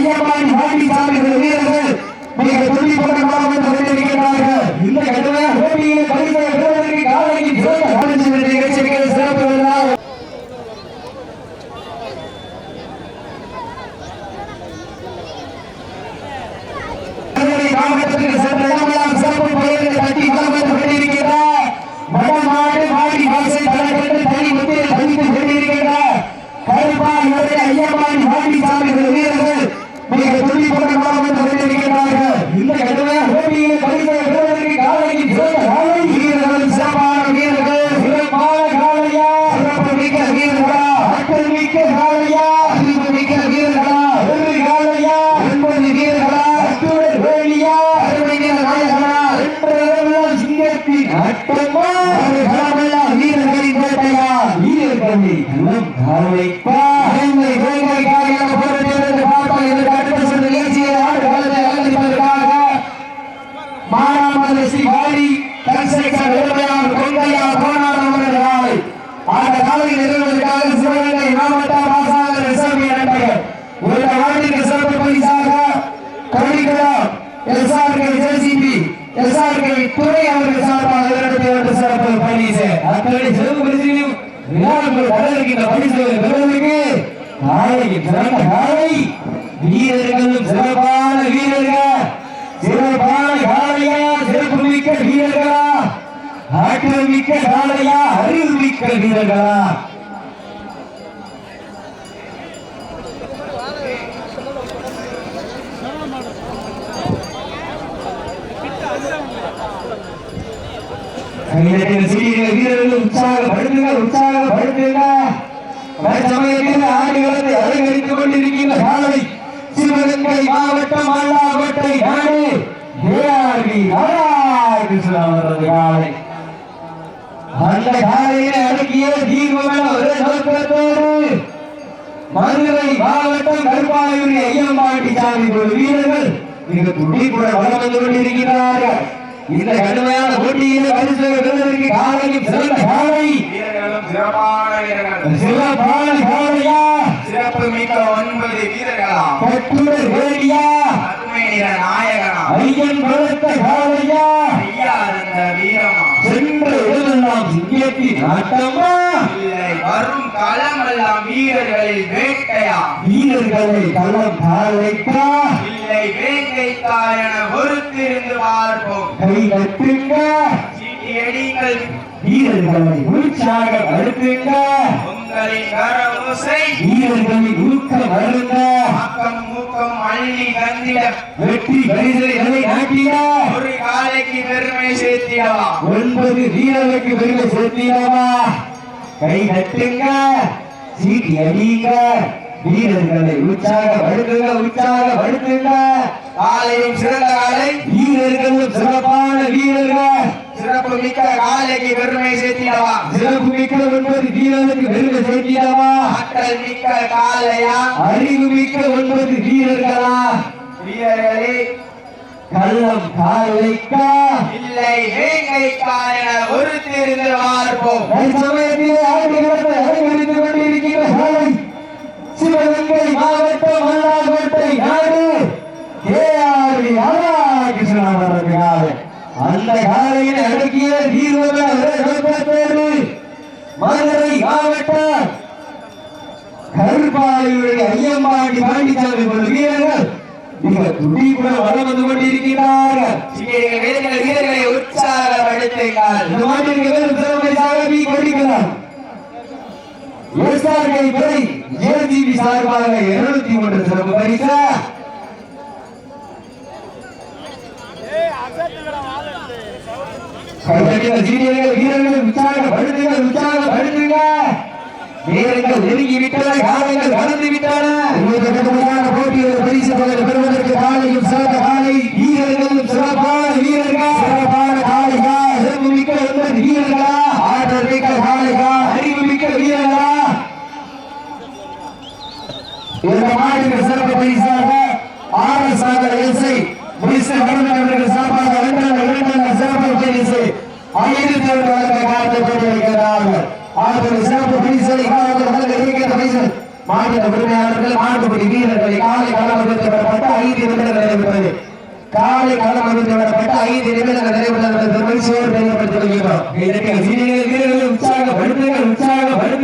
ஐயப்பாடி வாடி சாமிகள் வீரர்கள் மிக துடிப்புடன் வளம் வந்து கொண்டிருக்கிறார்கள் இந்த கடுமையான போட்டியில் பரிசை பெறுவதற்கு காலைக்கு சிறந்த கவனிச்சு நிகழ்ச்சிக்கு சிறப்பு விருதாக மதுரை மாவட்டத்திற்கு சென்ற இடமெல்லாம் சிறப்பு பெயர்களை தட்டி வலம் வந்து கொண்டிருக்கிறார் வடநாடு மாடி வாசை தலைவர்கள் தனி முத்திரை பதித்து கொண்டிருக்கிறார் கருப்பாய் வரை ஐயப்பாடி வாடி சாமிகள் வீரர்கள் மிக துடிப்புடன் வலம் வந்து கொண்டிருக்கிறார்கள் இந்த கடுமையான போட்டியில் பரிசை பெறுவதற்கு காலைக்கு சிறந்த காலை வீரர்கள் சிறப்பான வீரர்கள் சிறப்பான காலையா சிறப்பு மிக்க வீரர்களா ஆற்றல் மிக்க காலையா அறிவு மிக்க வீரர்களா வெற்றி காலையா என்பது வீரர்களா அத்துடன் வேலியா அருமையான நாயகனா என்றெல்லாம் சிங்கத்தின் அட்டமா களமெல்லாம் வீரர்களின் வேட்டையா வீரர்களின் களம் காலைப்பா எங்களை வேங்கை காரியாக போராடுகிறது பாப்பா இதற்கு அடுத்த சில நிகழ்ச்சியை ஆடு காலத்தை அலங்கரிப்பதற்காக மானாமதுரை ஸ்ரீ வாரி கன்ஸ்ட்ரக்ஷன் நிறுவனம் கொங்கையா போனார் அவர்களால் அந்த காலை நிறுவனத்திற்காக சிவகங்கை மாவட்ட மாசாக ரிசர்வ் நண்பர்கள் ஒரு ஆண்டிற்கு சிறப்பு பரிசாக கருணிக்குளம் எஸ்ஆர்கே ஜேசிபி எஸ்ஆர்கே துறை அவர்கள் சார்பாக இரண்டு இரண்டு சிறப்பு பரிசு அத்தனை சிறப்பு பரிசையும் விழாக்கள் பரிசுகளை பெறுவதற்கு நாளைக்கு சிறந்த காலை வீரர்களும் சிறப்பான வீரர்கள் சிறப்பான காளையா சிறப்பு மிக்க வீரர்களா ஆற்றல் மிக்க காளையா அறிவு மிக்க வீரர்களா கையில சிறிய சமயத்தில் ஆடுகளத்தை அலங்கரித்துக் கொண்டிருக்கின்ற காலை சிவகங்கை மாவட்டம் அல்லாவட்டை நாடு. ஏஆர்வி ராதாகிருஷ்ணன் அவரது காலை. அந்த காலையை அடக்கிய தீர்வுகள் ஒரே நோக்கத்தோடு மதுரை மாவட்டம் கருப்பாயூரி ஐயம்பாண்டி சாமி வீரர்கள் மிக துடிப்புடன் வளம் வந்து கொண்டிருக்கிறார்கள். இந்த கடுமையான போட்டியில் பரிசு பெறுவதற்கு சிறந்த சிறப்பான வீரர்கள். சிறப்பான காலையா சிறப்பு மிக்க ஒன்பது வீரர்களா கட்டுடல் வேடியா அருமை நிற நாயகனா ஐயன் பலத்த காலையா ஐயா இருந்த வீரமா சென்ற இடமெல்லாம் சிங்கத்தின் ஆட்டமா. இல்லை வரும் களமெல்லாம் வீரர்களில் வேட்டையா வீரர்களை களம் காலைக்கா இல்லை வேங்கைக்கா என பொறுத்திருந்து பார்ப்போம். கை கட்டுங்க சீட்டி அடிங்கள் வீரர்களை உற்சாகம் அழுத்துங்க உங்களின் கரமுசை வீரர்களை ஊக்கம் அருங்க ஆக்கம் மூக்கம் அள்ளி தந்திட வெற்றி பரிசை நிலை நாட்டிய ஒரு காலைக்கு பெருமை சேர்த்திடவா? ஒன்பது வீரர்களுக்கு பெருமை சேர்த்தீரவா கை தட்டுங்க. சீட்டி அடிங்க. வீரர்களை உற்சாகப்படுத்துங்க உற்சாகப்படுத்துங்க காலையும் சிறந்த காலை. வீரர்களும் சிறப்பான வீரர்கள். சிறப்பு மிக்க காலைக்கு பெருமை சேர்த்திடவா? சிறப்பு மிக்க ஒன்பது வீரர்களுக்கு பெருமை சேர்த்தீரவா ஆற்றல் மிக்க காலையா? அறிவு மிக்க ஒன்பது வீரர்களா? வீரர்களே. கள்ளம் காலைக்கா? இல்லை வேங்கைக்கா என ஒருத்திருந்து பார்ப்போம் சமயத்திலே அலங்கரித்துக் கொண்டிருக்கிற சாலை சிவகங்கை மாவட்டம் மல்லாக்கோட்டை நாடு கேஆர்வி ராதாகிருஷ்ணன் அவரது காலை அந்த காலையில் அடக்கிய தீர்வுகள் நோக்கத்தோடு மதுரை மாவட்டம் கருப்பாலையுடைய பாண்டிச்சாமி போன்ற வீரர்கள் மிக துடிப்புடன் வளம் வந்து கொண்டிருக்கிறார்கள். வீரர்கள் வீரர்களை உற்சாகப்படுத்துங்கள் இந்த வெறும் திறமையாக கொண்டிருக்கிறார். எஸ்ஆர்கை துறை ஏடிபி சார்பாக இருநூத்தி ஒன்று சிறப்பு பரிசா. சீனியர்கள் வீரர்கள் உற்சாகப்படுத்துங்க உற்சாகப்படுத்துங்க வீரர்கள் நெருங்கி விட்டன காலங்கள் கடந்து விட்டன கடுமையான போட்டியில் பரிசு தொகை பெறுவதற்கு காலையும் சிறந்த காலை. வீரர்களும் சிறப்பான வீரர்கள்? சிறப்பான காளைகா சிறப்பு மிக்க ஒன்பது வீரர்களா? ஆற்றல் மிக்க காளைகா அறிவு மிக்க வீரர்களா? இந்த மாநில சிறப்பு பரிசாக R S R SI minister அவர்கள் சார்பாக இரண்டாம் இரண்டாம் சிறப்பு பரிசு. ஆயிரத்தி மாநில உரிமையாளர்கள் மாட்டுப்படி வீரர்களை காலை களம் அமைக்கப்பட்ட ஐந்து நிமிடங்கள் நிறைவேற்றது. காலை களம் அமைக்கப்பட்ட ஐந்து நிமிடங்கள் நிறைவேற்றது பெருமை சோறு நிறைவேற்றி வருகிறோம் வீரர்கள் வீரர்கள் வீரர்கள் உற்சாகப்படுத்துங்கள் உற்சாகப்படுத்த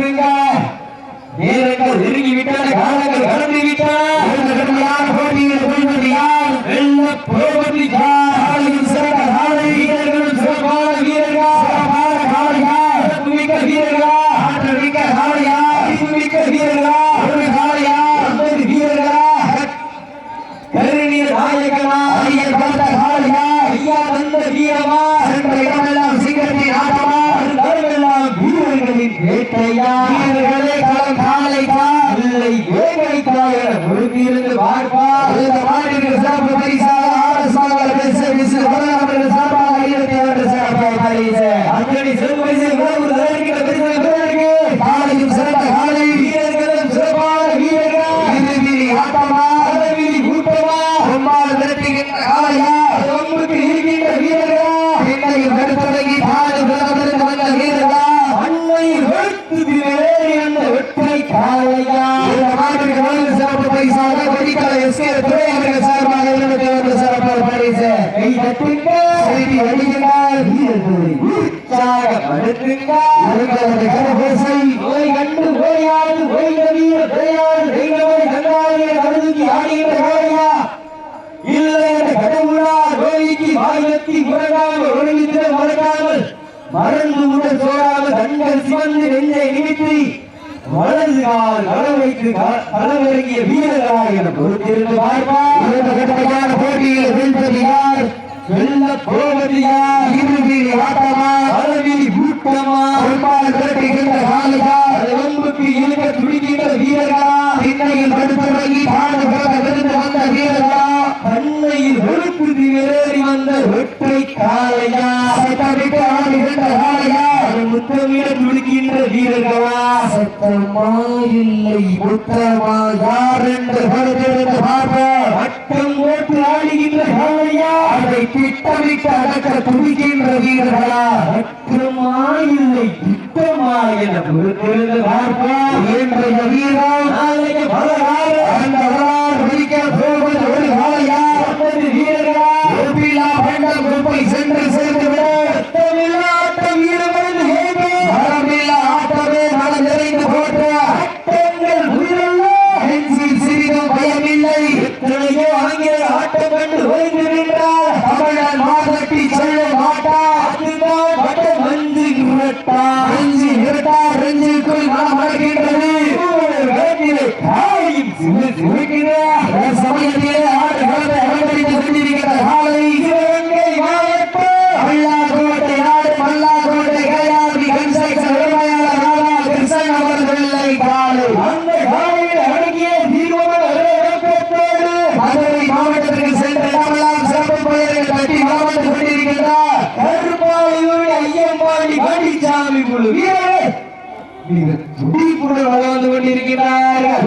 வீரர்கள் சிவந்து நெஞ்சை நிமித்தி வலது கால் வளவைக்கு களமிறங்கிய வீரர்களாக என பொறுத்திருந்து பார்ப்பார். போட்டியில் வீழ்வது யார் வெல்ல போவது யார் இருவீதி ஆட்டமா அளவீதி கூட்டமா பொறுப்பாளர் காலிகா வம்புக்கு இழுக்க துடிக்கின்ற வீரர்களா திண்ணையில் படுத்துறங்கி பாடுபட விருந்து வந்த வீரர்களா பண்ணையில் ஒழுக்கு திவேறி வந்த ஒற்றை காலையா விட்டு ஆடுகின்ற முத்தமிடம் துடிக்கின்ற வீரர்களா? சத்தமா இல்லை முத்தமா யார் என்று வருகிறது பாபா வட்டம் போட்டு ஆடுகின்ற திட்டமிட்டு அடக்க துடிக்கின்ற வீரர்களா? வட்டமா இல்லை திட்டமா பார்ப்பா என்ற வீரா நாளைய முடிப்புடன் வளர்ந்து கொண்டிருக்கிறார்கள்.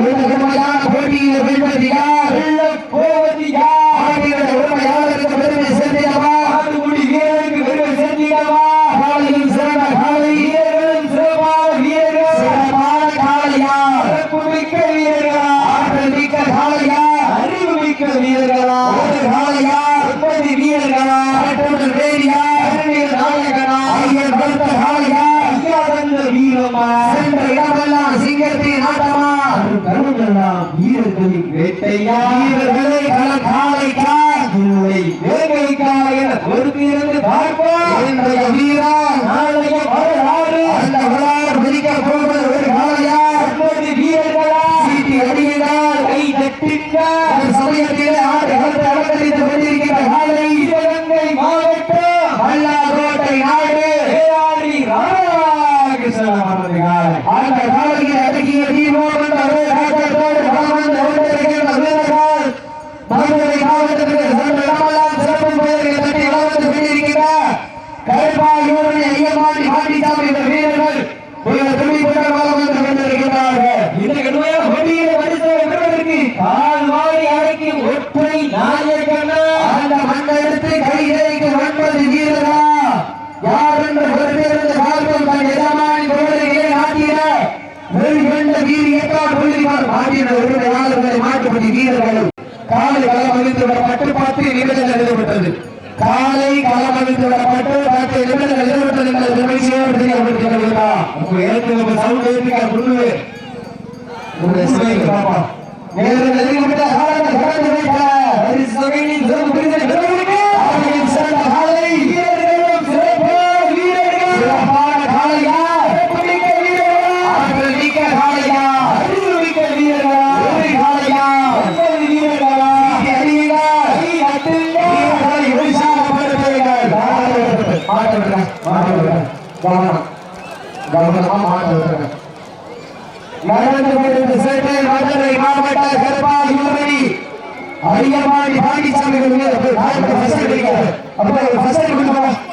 போராட்டம் இந்த வீரர்கள் உங்கள் துணி கொண்டு வளர்ந்து கொண்டிருக்கிறார்கள். இந்த கடுமையான வழியில வரிசை பெறுவதற்கு கால் வாரி அடைக்கும் ஒற்றை நாயகனா அந்த மண்ணை எடுத்து கை இடைக்கு வன்பது வீரரா. யார் என்ற பொறுப்பிருந்த பார்ப்போம் தன் எதமான பொருளையே நாட்டினார் வெறுகின்ற வீரியத்தால் புள்ளிமார். மாட்டின ஒருவரை மாட்டுப்படி வீரர்களும் காலை வளம் அறிந்து வர கட்டுப்பாட்டு நிலையில் எழுதப்பட்டது காலை களம் வரப்பட்டு பத்து நிமிடங்கள் எழுதப்பட்டது என்பது நிகழ்ச்சியோடு தெரியப்படுத்திருக்கிறதா உங்க எழுத்து நம்ம சவுண்ட் எழுப்பிக்க முன்னு உங்க சிலைக்கு பாப்பா நேரம் நெருங்கிவிட்ட காலங்கள் கடந்து விட்டன. பரிசுத்தொகையின் சிறப்பு பரிசை பெறுவதற்கு அவர்களின் சிறந்த காலை வீரர்களும் சிறப்பு வீரர்கள். சிறப்பான காளையா? சிறப்புமிக்க வீரர்களா? ஆற்றல் மிக்க காளையா? அறிவு மிக்க வீரர்களா? ஒரு காளையா? ஒன்பது வீரர்களா? இங்கே அறியுங்க. கை தட்டுங்க. வீரர்களை உற்சாகப்படுத்துங்கள். மாட்ட விடுங்க. மாட்ட விடுங்க. கவனம். கவனமா மாட்ட விடுங்க. நடந்து கொண்டிருந்த சேட்டை மதுரை மாவட்ட கருப்பாய் யூரணி அரியமாடி பாண்டிச்சாமி ஃபர்ஸ்ட் அடிக்கிறார் அப்போ ஃபர்ஸ்ட்